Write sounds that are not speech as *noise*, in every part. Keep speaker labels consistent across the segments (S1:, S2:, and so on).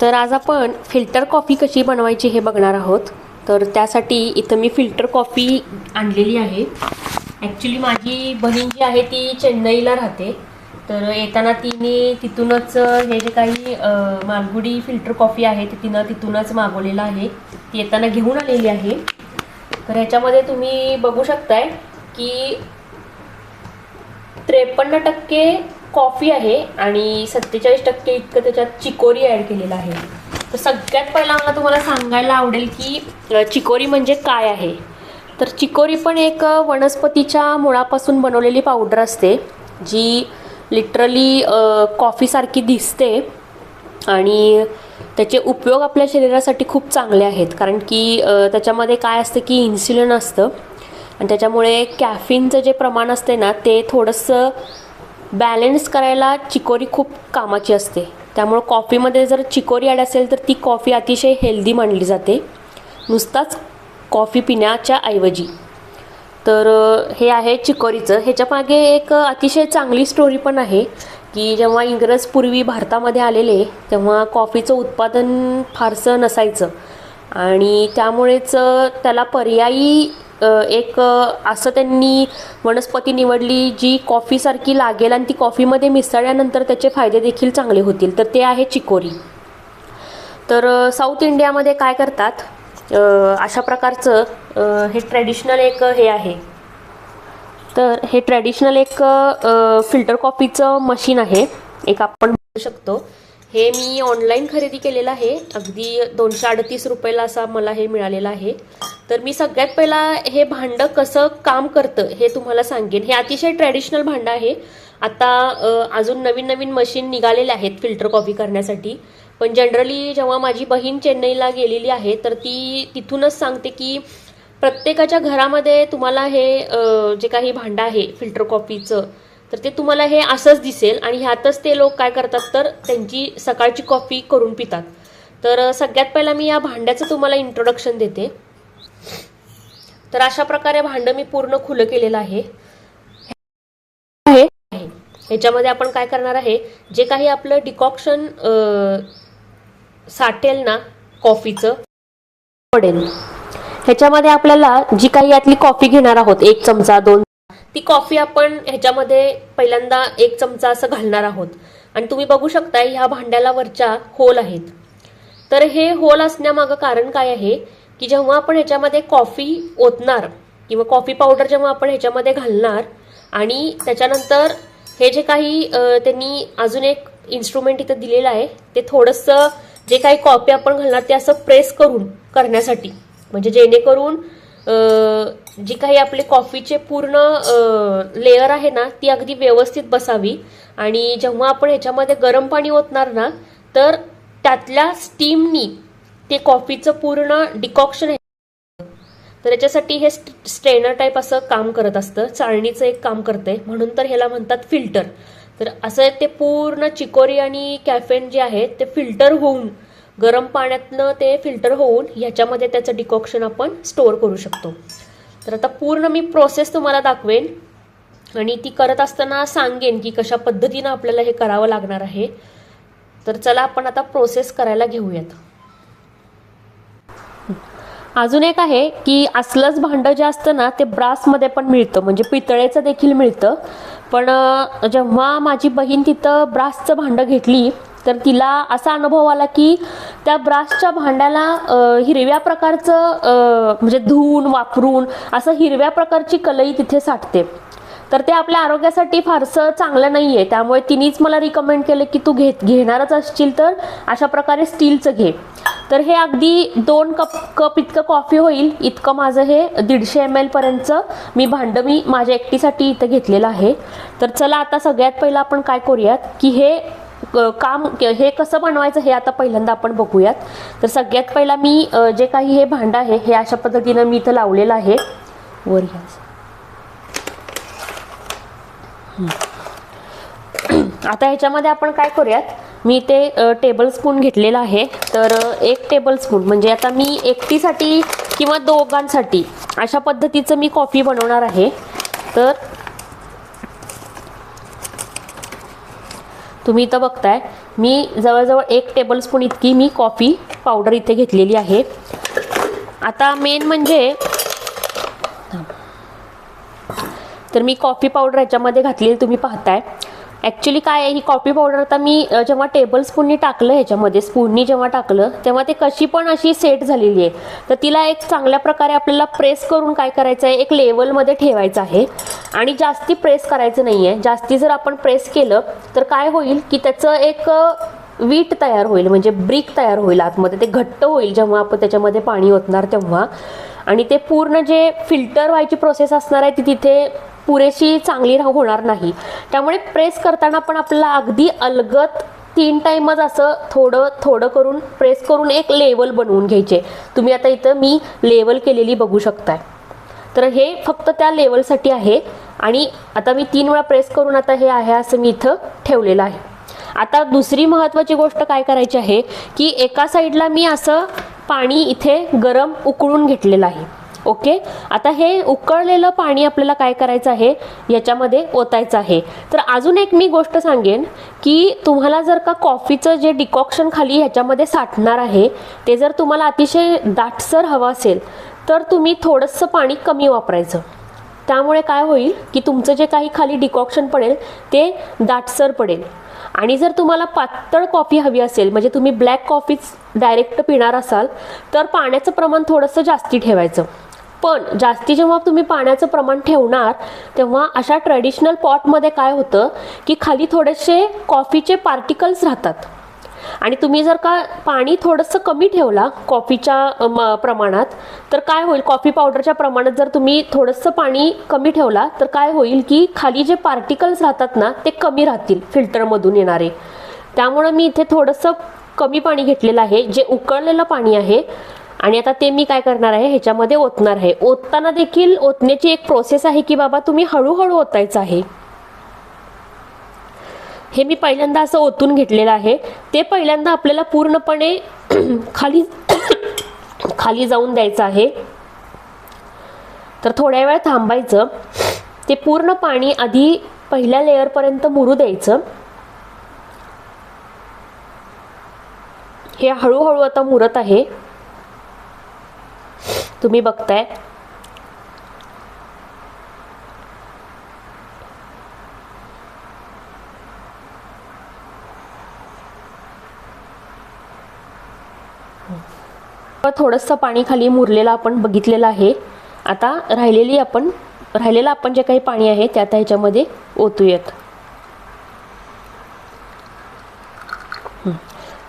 S1: तर आज आपण फिल्टर कॉफी कशी बनवायची हे बघणार आहोत. तर त्यासाठी इथं मी फिल्टर कॉफी आणलेली आहे. ॲक्च्युली माझी बहीण जी आहे ती चेन्नईला राहते. तर येताना तिने तिथूनच हे जे काही मालगुडी फिल्टर कॉफी आहे ते तिनं तिथूनच मागवलेलं आहे. ती येताना घेऊन आलेली आहे. तर ह्याच्यामध्ये तुम्ही बघू शकताय की त्रेपन्न टक्के कॉफी आहे आणि सत्तेचाळीस टक्के इतकं त्याच्यात चिकोरी ॲड केलेलं आहे. तर सगळ्यात पहिला मला तुम्हाला सांगायला आवडेल की चिकोरी म्हणजे काय आहे? तर चिकोरी पण एक वनस्पतीच्या मुळापासून बनवलेली पावडर असते जी लिटरली कॉफीसारखी दिसते आणि त्याचे उपयोग आपल्या शरीरासाठी खूप चांगले आहेत. कारण की त्याच्यामध्ये काय असतं की इन्सुलिन असतं आणि त्याच्यामुळे कॅफिनचं जे प्रमाण असते ना ते थोडंसं बॅलन्स करायला चिकोरी खूप कामाची असते. त्यामुळं कॉफीमध्ये जर चिकोरी ॲड असेल तर ती कॉफी अतिशय हेल्दी मानली जाते. नुसताच कॉफी पिण्याच्या ऐवजी. तर हे आहे चिकोरीचं. ह्याच्या मागे एक अतिशय चांगली स्टोरी पण आहे की जेव्हा इंग्रज पूर्वी भारतामध्ये आलेले तेव्हा कॉफीचं उत्पादन फारसं नसायचं. आणि त्यामुळेच त्याला पर्यायी एक असं त्यांनी वनस्पती निवडली जी कॉफीसारखी लागेल आणि ती कॉफीमध्ये मिसळल्यानंतर त्याचे फायदे देखील चांगले होतील. तर ते आहे चिकोरी. तर साऊथ इंडियामध्ये काय करतात? अशा प्रकारचं हे ट्रॅडिशनल एक हे आहे. तर हे ट्रॅडिशनल एक फिल्टर कॉफीचं मशीन आहे. एक आपण बघू शकतो. हे मी ऑनलाईन खरेदी केलेलं आहे. अगदी दोनशे अडतीस रुपयाला असा मला हे मिळालेलं आहे. तर मी सगळ्यात पहिला हे भांडं कसं काम करतं हे तुम्हाला सांगेन. हे अतिशय ट्रॅडिशनल भांडं आहे. आता अजून नवीन नवीन मशीन निघालेले आहेत फिल्टर कॉफी करण्यासाठी. पण जनरली जेव्हा माझी बहीण चेन्नईला गेलेली आहे तर ती तिथूनच सांगते की प्रत्येकाच्या घरामध्ये तुम्हाला हे जे काही भांडं आहे फिल्टर कॉफीचं तर ते तुम्हाला हे असंच दिसेल आणि ह्यातच ते लोक काय करतात तर त्यांची सकाळची कॉफी करून पितात. तर सगळ्यात पहिला मी या भांड्याचं तुम्हाला इंट्रोडक्शन देते. तर अशा प्रकारे भांडं मी पूर्ण खुलं केलेलं आहे. ह्याच्यामध्ये आपण काय करणार आहे जे काही आपलं डिकॉक्शन साठेल ना कॉफीचं पडेल. ह्याच्यामध्ये आपल्याला जी काही यातली कॉफी घेणार आहोत एक चमचा दोन ती कॉफी आपण ह्याच्यामध्ये पहिल्यांदा एक चमचा असं घालणार आहोत. आणि तुम्ही बघू शकता ह्या भांड्याला वरच्या होल आहेत. तर हे होल असण्यामागं कारण काय आहे? की जेव्हा आपण ह्याच्यामध्ये कॉफी ओतणार किंवा कॉफी पावडर जेव्हा आपण ह्याच्यामध्ये घालणार आणि त्याच्यानंतर हे जे काही त्यांनी अजून एक इन्स्ट्रुमेंट इथं दिलेलं आहे ते थोडंसं जे काही कॉफी आपण घालणार ते असं प्रेस करून करण्यासाठी. म्हणजे जेणेकरून जी काही आपले कॉफीचे पूर्ण लेअर आहे ना ती अगदी व्यवस्थित बसावी. आणि जेव्हा आपण ह्याच्यामध्ये गरम पाणी ओतणार ना तर त्यातल्या स्टीमनी ते कॉफीचं पूर्ण डिकॉक्शन तर याच्यासाठी हे स्ट्रेनर टाईप असं काम करत असतं. चाळणीचं एक काम करतंय. म्हणून तर ह्याला म्हणतात फिल्टर तर असं ते पूर्ण चिकोरी आणि कॅफेन जे आहे ते फिल्टर होऊन गरम पाण्यातनं ते फिल्टर होऊन ह्याच्यामध्ये त्याचं डिकॉक्शन आपण स्टोअर करू शकतो. तर आता पूर्ण मी प्रोसेस तुम्हाला दाखवेन. आणि ती करत असताना सांगेन की कशा पद्धतीनं आपल्याला हे करावं लागणार आहे. तर चला आपण आता प्रोसेस करायला घेऊयात. अजून एक आहे की असलंच भांडं जे असतं ना ते ब्रासमध्ये पण मिळतं. म्हणजे पितळेचं देखील मिळतं. पण जेव्हा माझी बहीण तिथं ब्रासचं भांडं घेतली तर तिला असा अनुभव आला की त्या ब्रासच्या भांड्याला हिरव्या प्रकारचं म्हणजे धुवून वापरून असं हिरव्या प्रकारची कलई तिथे साठते. तर ते आपल्या आरोग्यासाठी फारसं चांगलं नाही आहे त्यामुळे तिनेच मला रिकमेंड केलं की तू घेत घेणारच असशील तर अशा प्रकारे स्टीलचं घे. तर हे अगदी दोन कप कप इतकं कॉफी होईल इतकं माझं हे दीडशे एम एलपर्यंतचं मी भांडं मी माझ्या एकटीसाठी इथं घेतलेलं आहे. तर चला आता सगळ्यात पहिलं आपण काय करूयात की हे काम हे कसं बनवायचं हे आता पहिल्यांदा आपण बघूयात. तर सगळ्यात पहिला मी जे काही हे भांडं आहे हे अशा पद्धतीनं मी इथं लावलेलं आहे. वर घ्या. आता ह्याच्यामध्ये आपण काय करूयात? मी ते टेबल स्पून घेतलेलं आहे. तर एक टेबलस्पून म्हणजे आता मी एकटीसाठी किंवा दोघांसाठी अशा पद्धतीचं मी कॉफी बनवणार आहे. तर तुम्ही इथं बघताय. मी जवळजवळ एक टेबलस्पून इतकी मी कॉफी पावडर इथे घेतलेली आहे. आता मेन म्हणजे तर मी कॉफी पावडर ह्याच्यामध्ये घातलेली तुम्ही पाहताय. ॲक्च्युली काय आहे ही कॉफी पावडर आता मी जेव्हा टेबल स्पूननी टाकलं ह्याच्यामध्ये स्पूननी जेव्हा टाकलं तेव्हा ते कशी पण अशी सेट झालेली आहे. तर तिला एक चांगल्या प्रकारे आपल्याला प्रेस करून काय करायचं आहे एक लेवलमध्ये ठेवायचं आहे. आणि जास्ती प्रेस करायचं नाही आहे जास्ती जर आपण प्रेस केलं तर काय होईल की त्याचं एक वीट तयार होईल म्हणजे ब्रिक तयार होईल आतमध्ये. ते घट्ट होईल जेव्हा आपण त्याच्यामध्ये पाणी ओतणार तेव्हा. आणि ते पूर्ण जे फिल्टर व्हायची प्रोसेस असणार आहे ती तिथे पुरेशी चांगली राह- होणार नाही. त्यामुळे प्रेस करताना पण आपल्याला अगदी अलगत तीन टाईमच असं थोडं थोडं करून प्रेस करून एक लेवल बनवून घ्यायचे. तुम्ही आता इथं मी लेवल केलेली बघू शकताय. तर हे फक्त त्या लेवलसाठी आहे आणि आता मी तीन वेळा प्रेस करून आता हे आहे असं मी इथं ठेवलेलं आहे. आता दुसरी महत्त्वाची गोष्ट काय करायची आहे की एका साईडला मी असं पाणी इथे गरम उकळून घेतलेलं आहे. ओके? आता हे उकळलेलं पाणी आपल्याला काय करायचं आहे? याच्यामध्ये ओतायचं आहे. तर अजून एक मी गोष्ट सांगेन की तुम्हाला जर का कॉफीचं जे डिकॉक्शन खाली ह्याच्यामध्ये साठणार आहे ते जर तुम्हाला अतिशय दाटसर हवं असेल तर तुम्ही थोडंसं पाणी कमी वापरायचं. त्यामुळे काय होईल की तुमचं जे काही खाली डिकॉक्शन पडेल ते दाटसर पडेल. आणि जर तुम्हाला पातळ कॉफी हवी असेल म्हणजे तुम्ही ब्लॅक कॉफीच डायरेक्ट पिणार असाल तर पाण्याचं प्रमाण थोडंसं जास्ती ठेवायचं. पण जास्ती जेव्हा तुम्ही पाण्याचं प्रमाण ठेवणार तेव्हा अशा ट्रेडिशनल पॉटमध्ये काय होतं की खाली थोडेसे कॉफीचे पार्टिकल्स राहतात. आणि तुम्ही जर का पाणी थोडंसं कमी ठेवला कॉफीच्या म, प्रमाणात तर काय होईल? कॉफी पावडरच्या प्रमाणात जर तुम्ही थोडंसं पाणी कमी ठेवला तर काय होईल की खाली जे पार्टिकल्स राहतात ना ते कमी राहतील फिल्टरमधून येणारे. त्यामुळं मी इथे थोडंसं कमी पाणी घेतलेलं आहे. जे उकळलेलं पाणी आहे आणि आता ते मी काय करणार आहे ह्याच्यामध्ये ओतणार आहे. ओतताना देखील ओतण्याची एक प्रोसेस आहे की बाबा तुम्ही हळूहळू ओतायचं आहे. हे मी पहिल्यांदा असं ओतून घेतलेलं आहे. ते पहिल्यांदा आपल्याला पूर्णपणे *clears throat* खाली *clears throat* खाली जाऊन द्यायचं आहे. तर थोड्या वेळ थांबायचं. ते पूर्ण पाणी आधी पहिल्या लेअरपर्यंत मुरू द्यायचं. हे हळूहळू आता मुरत आहे. तुम्ही बघताय. थोडंसं पाणी खाली मुरलेलं आपण बघितलेलं आहे. आता राहिलेली आपण राहिलेलं आपण जे काही पाणी आहे ते आता ह्याच्यामध्ये ओतूयात.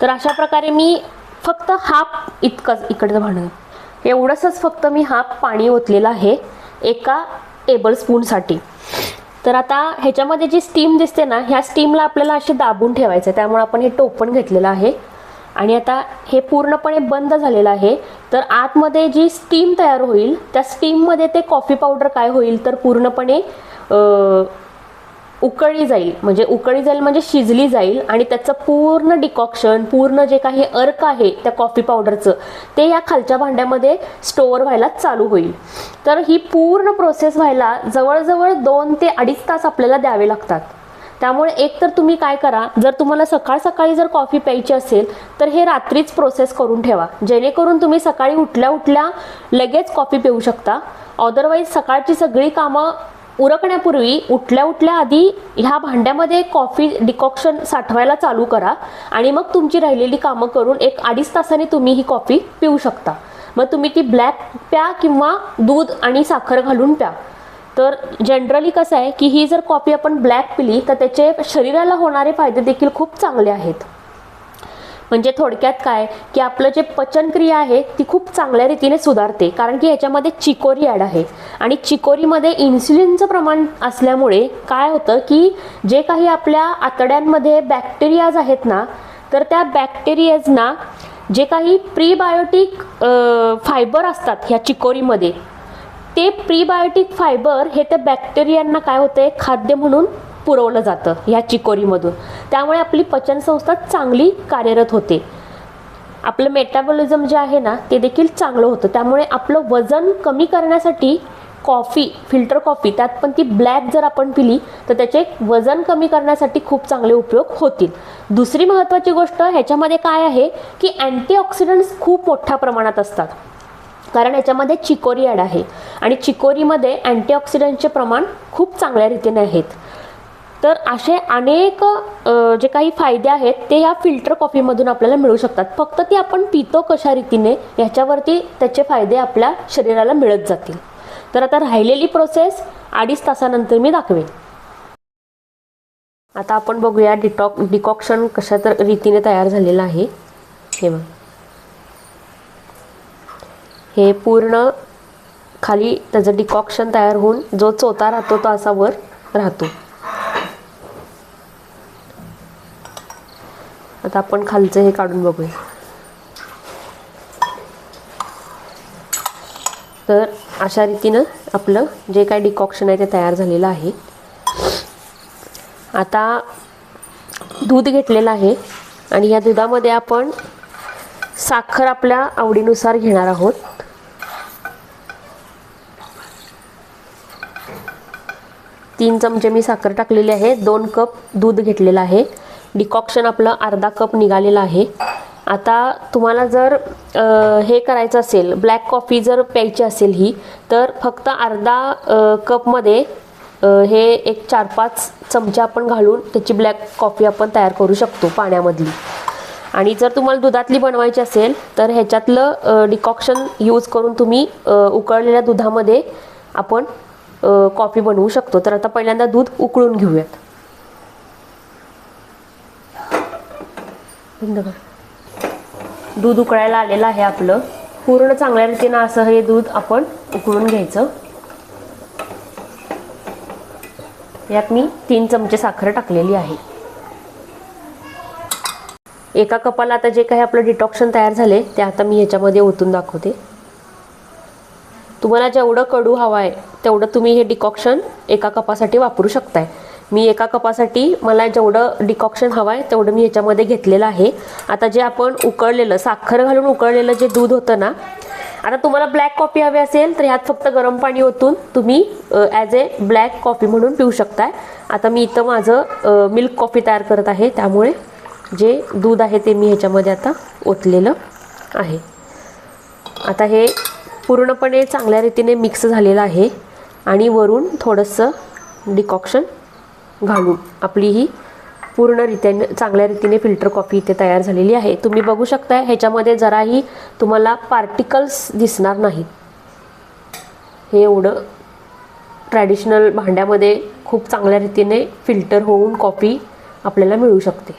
S1: तर अशा प्रकारे मी फक्त हाफ इतकंच इकडचं भांडण एवढंसच फक्त मी हा पाणी ओतलेलं आहे एका टेबल स्पूनसाठी तर आता ह्याच्यामध्ये जी स्टीम दिसते ना ह्या स्टीमला आपल्याला असे दाबून ठेवायचं आहे त्यामुळे आपण हे टोपण घेतलेलं आहे. आणि आता हे पूर्णपणे बंद झालेलं आहे. तर आतमध्ये जी स्टीम तयार होईल त्या स्टीममध्ये ते कॉफी पावडर काय होईल तर पूर्णपणे उकळी जाईल. म्हणजे उकळी जाईल म्हणजे शिजली जाईल आणि त्याचं पूर्ण डिकॉक्शन पूर्ण जे काही अर्क आहे त्या कॉफी पावडरचं ते या खालच्या भांड्यामध्ये स्टोअर व्हायला चालू होईल. तर ही पूर्ण प्रोसेस व्हायला जवळजवळ दोन ते अडीच तास आपल्याला द्यावे लागतात. त्यामुळे एक तर तुम्ही काय करा जर तुम्हाला सकाळ सकाळी जर कॉफी प्यायची असेल तर हे रात्रीच प्रोसेस करून ठेवा. जेणेकरून तुम्ही सकाळी उठल्या उठल्या लगेच कॉफी पिऊ शकता. अदरवाईज सकाळची सगळी कामं उरकण्यापूर्वी उठल्या उठल्या आधी ह्या भांड्यामध्ये कॉफी डिकॉक्शन साठवायला चालू करा आणि मग तुमची राहिलेली कामं करून एक अडीच तासाने तुम्ही ही कॉफी पिऊ शकता. मग तुम्ही ती ब्लॅक प्या किंवा दूध आणि साखर घालून प्या. तर जनरली कसं आहे की ही जर कॉफी आपण ब्लॅक पिली तर त्याचे शरीराला होणारे फायदे देखील खूप चांगले आहेत. म्हणजे थोडक्यात काय? की आपलं जे पचनक्रिया आहे ती खूप चांगल्या रीतीने सुधारते. कारण की ह्याच्यामध्ये चिकोरी ॲड आहे. आणि चिकोरीमध्ये इन्सुलिनचं प्रमाण असल्यामुळे काय होतं की जे काही आपल्या आतड्यांमध्ये बॅक्टेरियाज आहेत ना तर त्या बॅक्टेरियाजना जे काही प्रीबायोटिक फायबर असतात ह्या चिकोरीमध्ये ते प्रीबायोटिक फायबर हे त्या बॅक्टेरियांना काय होतं खाद्य म्हणून पुरवलं जातं ह्या चिकोरीमधून. त्यामुळे आपली पचनसंस्था चांगली कार्यरत होते. आपलं मेटाबॉलिझम जे आहे ना ते देखील चांगलं होतं. त्यामुळे आपलं वजन कमी करण्यासाठी कॉफी फिल्टर कॉफी त्यात पण ती ब्लॅक जर आपण पिली तर त्याचे वजन कमी करण्यासाठी खूप चांगले उपयोग होतील. दुसरी महत्त्वाची गोष्ट ह्याच्यामध्ये काय आहे की अँटीऑक्सिडंट्स खूप मोठ्या प्रमाणात असतात. कारण याच्यामध्ये चिकोरी ॲड आहे. आणि चिकोरीमध्ये अँटीऑक्सिडंटचे प्रमाण खूप चांगल्या रीतीने आहेत. तर असे अनेक जे काही फायदे आहेत ते ह्या फिल्टर कॉफीमधून आपल्याला मिळू शकतात. फक्त ती आपण पितो कशा रीतीने ह्याच्यावरती त्याचे फायदे आपल्या शरीराला मिळत जातील. तर आता राहिलेली प्रोसेस अडीच तासानंतर मी दाखवेन. आता आपण बघूया डिटॉक डिकॉक्शन कशा तर रीतीने तयार झालेलं आहे. हे बघ. हे पूर्ण खाली त्याचं डिकॉक्शन तयार होऊन जो चोथा राहतो तो असा वर राहतो. आता आपण खालचं हे काढून बघूया. तर अशा रीतीनं आपलं जे काय डिकॉक्शन आहे ते तयार झालेलं आहे. आता दूध घेतलेलं आहे आणि या दुधामध्ये आपण साखर आपल्या आवडीनुसार घेणार आहोत. तीन चमचे मी साखर टाकलेली आहे दोन कप दूध घेतलेलं आहे. डिकॉक्शन आपलं अर्धा कप निघालेलं आहे. आता तुम्हाला जर हे करायचं असेल ब्लॅक कॉफी जर प्यायची असेल ही तर फक्त अर्धा कपमध्ये हे एक चार पाच चमचे आपण घालून त्याची ब्लॅक कॉफी आपण तयार करू शकतो पाण्यामधली. आणि जर तुम्हाला दुधातली बनवायची असेल तर ह्याच्यातलं डिकॉक्शन यूज करून तुम्ही उकळलेल्या दुधामध्ये आपण कॉफी बनवू शकतो. तर आता पहिल्यांदा दूध उकळून घेऊयात. बंद कर. दूध उकळायला आलेलं आहे आपलं. पूर्ण चांगल्या रीतीनं असं हे दूध आपण उकळून घ्यायचं. यात मी तीन चमचे साखर टाकलेली आहे. एका कपाला आता जे काही आपलं डिटॉक्शन तयार झाले ते आता मी ह्याच्यामध्ये ओतून दाखवते. तुम्हाला जेवढं कडू हवं आहे तेवढं तुम्ही हे डिकॉक्शन एका कपासाठी वापरू शकताय. मी एका कपासाठी मला जेवढं डिकॉक्शन हवं आहे तेवढं मी ह्याच्यामध्ये घेतलेलं आहे. आता जे आपण उकळलेलं साखर घालून उकळलेलं जे दूध होतं ना आता तुम्हाला ब्लॅक कॉफी हवी असेल तर ह्यात फक्त गरम पाणी ओतून तुम्ही ॲज ए ब्लॅक कॉफी म्हणून पिऊ शकताय. आता मी इथं माझं मिल्क कॉफी तयार करत आहे. त्यामुळे जे दूध आहे ते मी ह्याच्यामध्ये आता ओतलेलं आहे. आता हे पूर्णपणे चांगल्या रीतीने मिक्स झालेलं आहे. आणि वरून थोडंसं डिकॉक्शन घालून. आपली ही पूर्णरित्याने चांगल्या रीतीने फिल्टर कॉफी इथे तयार झालेली आहे. तुम्ही बघू शकता ह्याच्यामध्ये जराही तुम्हाला पार्टिकल्स दिसणार नाही हे एवढं ट्रॅडिशनल भांड्यामध्ये खूप चांगल्या रीतीने फिल्टर होऊन कॉफी आपल्याला मिळू शकते.